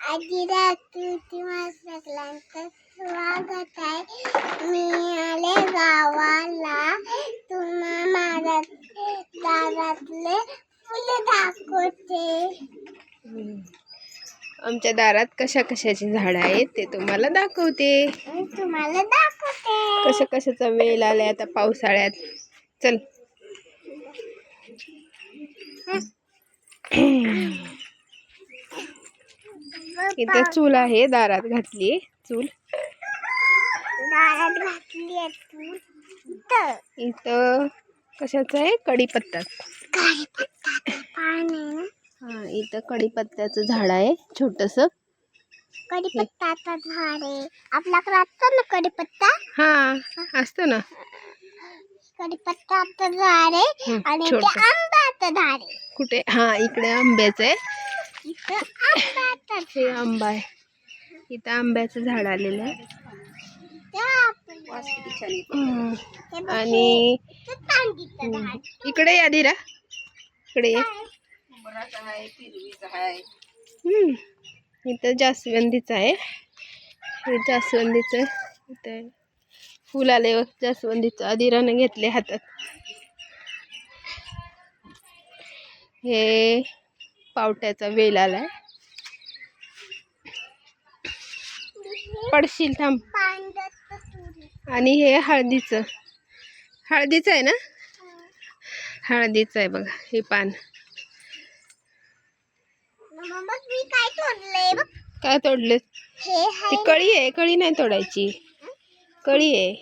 आधी रात्री सगळ्यांचं स्वागत आहे. मी आले गावाला. तुम्हा माझ्या दारातले फुलं दाखवते. आमच्या दारात कशा कशाची झाडं आहेत ते तुम्हाला दाखवते. तुम्हाला दाखवते. कशा कशाचा वेल आलाय आता पावसाळ्यात? चल. इथं चूल आहे दारात घातली. चूल. दारात घातली आहे इथं. कशाचं आहे? कढीपत्ता हा इथं कढीपत्त्याचं झाड आहे छोटस. कढीपत्ताचा झाड आहे. आपल्याकडे असतो ना कढीपत्ता? हा असतो ना. कढीपत्ताचं झाड आहे आणि. आंब्याचं झाड आहे. कुठे? हा इकडे आंब्याचं आहे. हे आंबा आहे. इथं आंब्याचं झाड आलेलं आहे. आणि इकडे या धीरा. इकडे इथं जास्वंदीचं आहे. हे जास्वंदीचं इथं फुल आले व जास्वंदीचं. अधिरानं घेतले हातात. हे पावट्याचा वेल आलाय. पडशील थांब. आणि हे हळदीचं. हळदीचं आहे ना? हळदीचं आहे बघा हे पान. काय तोडले? ती कळी आहे कळी नाही तोडायची. कळी आहे.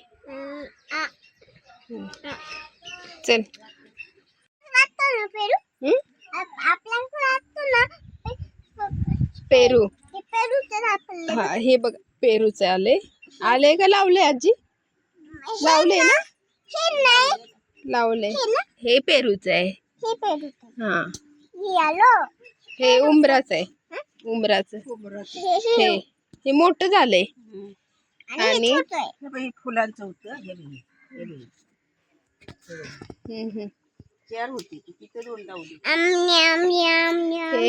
चल. पेरू. हे हा हे बघ पेरूचे आले. आले का लावले आजी? लावले ना? हे नाही. लावले. हे हे पेरूचं आहे. हे पेरूचं. हा. आलो. उंबराचं आहे. उंबराचं. हे हे. मोठं झालंय. आणि हे हे फुलांचं होतं. हे. चार होती तिथे दोन लावली.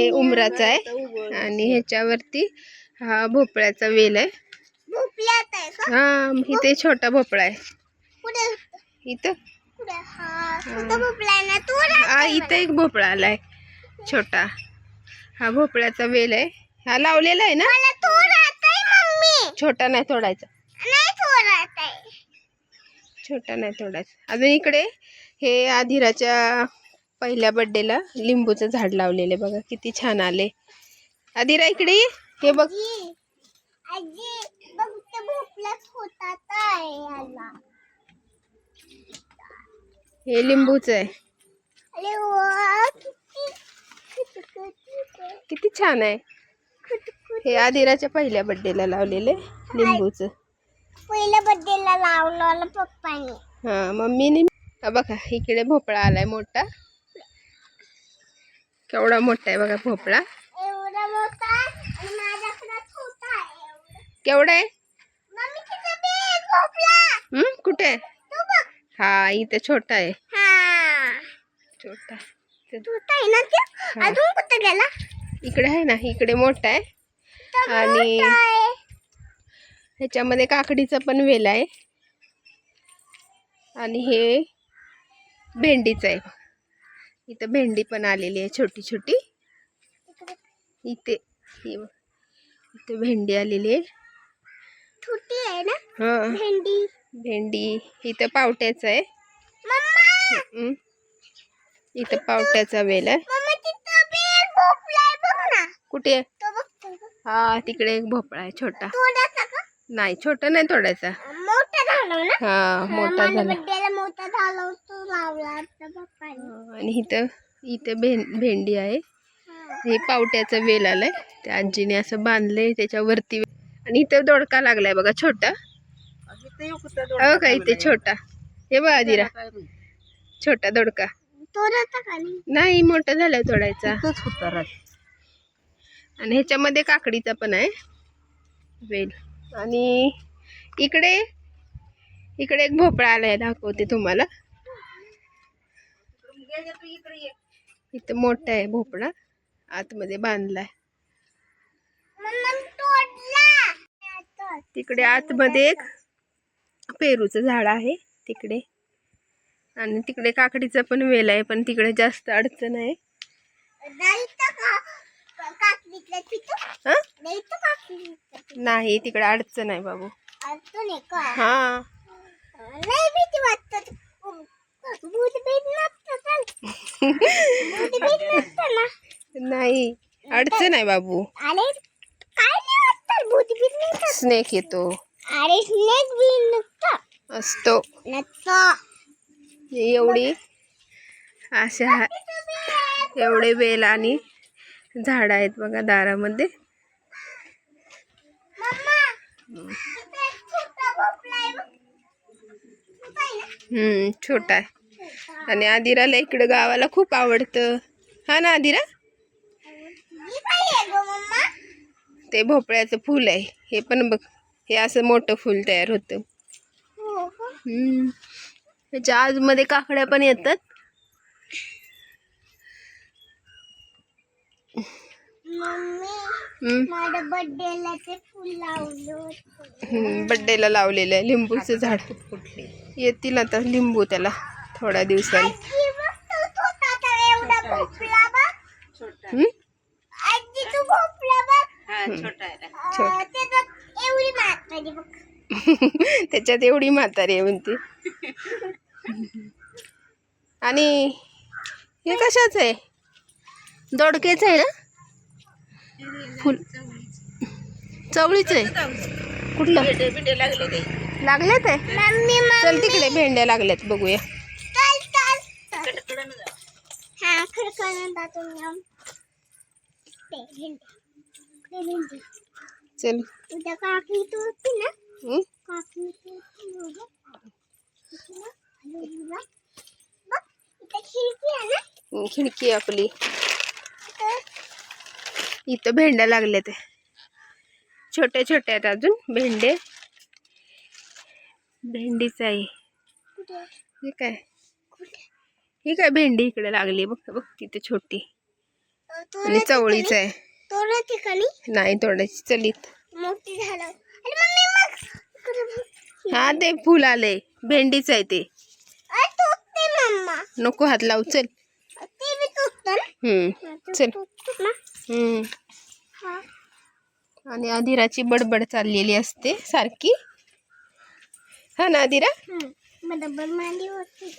उंबराचं आहे आणि ह्याच्यावरती हा भोपळ्याचा वेल आहे. भोपळ्यात आहे का? हा इथे छोटा भोपळा आहे. इथं? हा. कुठं भोपळा आहे ना तू हा इथं एक भोपळा आलाय छोटा. हा भोपळ्याचा वेल आहे. हा लावलेला आहे ना? छोटा नाही तोडायचा. छोटा नाही तोडायचा. अजून इकडे? हे आधिराच्या पहिल्या बड्डेला लिंबूचं झाड लावलेलं बघा किती छान आले. आधिरा इकडे. हे बघ. हे लिंबूचं आहे. किती छान आहे. हे आधिराच्या पहिल्या बड्डेला लावलेले लिंबूचं. पहिल्या बर्थडेला लावलं पप्पानी. हा मम्मीने हा बघा इकडे भोपळा आलाय मोठा. केवढा मोठा आहे बघा भोपळा. केवढा आहे? हम्म कुठे हा इथे छोटा आहे. हा. छोटा. अजून कुठं गेला? इकडे आहे ना इकडे मोठा आहे. आणि-. ह्याच्यामध्ये काकडीचा पण वेल आहे. आणि हे भेंडीचं आहे. इथं भेंडी पण आलेली आहे छोटी छोटी. इथे. इथे भेंडी आलेली आहे. छोटी आहे ना? हा. भेंडी. भेंडी. इथं पावट्याचं आहे. इथं पावट्याचा वेल आहे. कुठे. हा तिकडे एक भोपळा आहे छोटा. थोडासा नाही छोटा नाही ना हा मोठा झाला. बड्डेला मोठा झाला तो लावला आता पप्पानी. हा, आणि इथं इथं भें भेंडी आहे. हा. हे पावट्याचं वेल आलंय. त्या आजीने असं बांधलंय त्याच्यावरती आणि इथं दोडका लागलाय बघा छोटा. हो का इथे छोटा? हे बघा दिरा. छोटा दोडका. नाही? मोठा झालाय तोडायचा. आणि ह्याच्यामध्ये काकडीचा पण आहे. वेल. आणि इकडे इकडे एक भोपळा आलाय दाखवते तुम्हाला. इथं मोठा आहे भोपळा आतमध्ये बांधलाय. तिकडे आतमध्ये एक पेरूचं झाड आहे तिकडे. आणि तिकडे काकडीचा पण वेल आहे पण तिकडे जास्त अडचण आहे. हं? नाही तिकडे अडचण आहे बाबू. हा. नाही भीती वाटत भूत भीत नसतं भूत भीत नसतं ना. नाही अडचण आहे बाबू. अरे काय नाही वाटतं? भूत भीत नसतं. स्नेक येतो. अरे स्नेक बी नसतं. असतो. नसतं. एवढी अशा एवढे वेल आणि झाड आहेत बघा दारामध्ये मम्मा तिथे एक छोटा भोपळा आहे बघ. छोटा आहे ना? हम्म छोटा आहे. आणि आदिराला इकडं गावाला खूप आवडतं. हा ना आदिरा? ते भोपळ्याचं फूल आहे. हे पण बघ. हे असं मोठं फूल तयार होतं. त्याच्या आजमध्ये काकड्या पण येतात. मम्मी. माझ्या बर्थडेला ते फुल लावलं होतं. हम्म, बड्डेला लावलेलं आहे लिंबूचं झाड. फुटली. येतील आता लिंबू त्याला थोड्या दिवसांनी. हा त्याच्यात एवढी म्हातारी आहे म्हणते. आणि हे कशाच आहे? दोडकेच आहे ना? फुल चवळीच? आहे कुठलं? लागले ते? चल तिकडे भेंड्या लागल्यात बघूया. चल. हा? खिडकी आपली. इथं भेंड्या लागल्यात. आहे छोट्या छोट्या आहेत अजून भेंडे. भेंडीच आहे. हे काय? ही काय भेंडी इकडे लागली बघ बघ तिथे छोटी. आणि चवळीच आहे. नाही तोडायची चलीत. हा ते फुल आले भेंडीच आहे ते. नको हात लावू चल. ते ते चल. आणि अधिराची बडबड चाललेली असते सारखी. हा ना अधिरा मांडी होती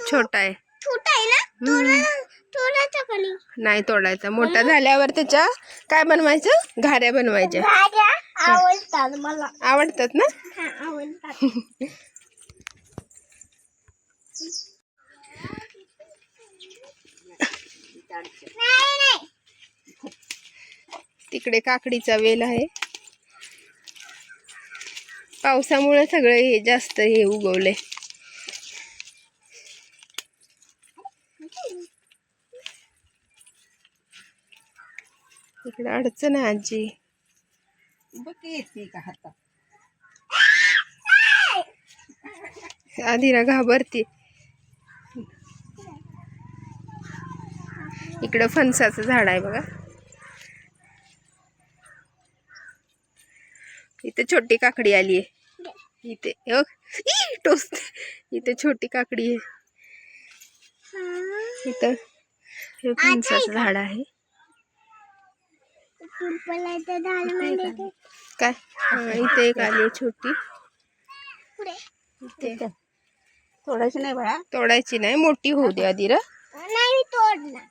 छोटा आहे. छोटा आहे ना नाही तोडायचा. मोठा झाल्यावर त्याच्या काय बनवायचं? घाऱ्या बनवायच्या. आवडतात मला. आवडतात ना? आवडतात. नाही नाही तिकडे काकडीचा वेल आहे. पावसामुळे सगळं हे जास्त हे उगवलंय इकडे अडचण आहे आजी. की येते का हातात. आधीला घाबरते. इकडं फणसाचं झाड आहे बघा. इथे छोटी काकडी आली आहे इथे टोचते इथे छोटी काकडी आहे. इथं हे फणसाचं झाड आहे. काय? इथे एक आली छोटी. इथे. थोडाशी नाही बाळा. तोडायची नाही मोठी होऊ दे आधीरा नाही तोडला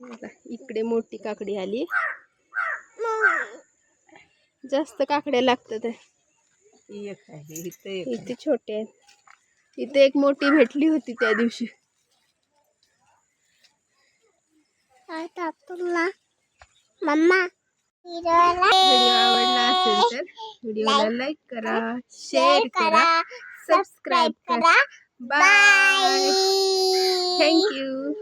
बघा, इकडे मोठी काकडी आली. जास्त काकड्या लागतात. एक आहे इथं एक आहे. इथे छोटे आहेत. इथे एक मोठी भेटली होती त्या दिवशी. आता तुला मम्मा. हिरवाला व्हिडिओ आवडला असेल तर व्हिडिओला लाईक करा शेअर करा सबस्क्राईब करा. Bye thank you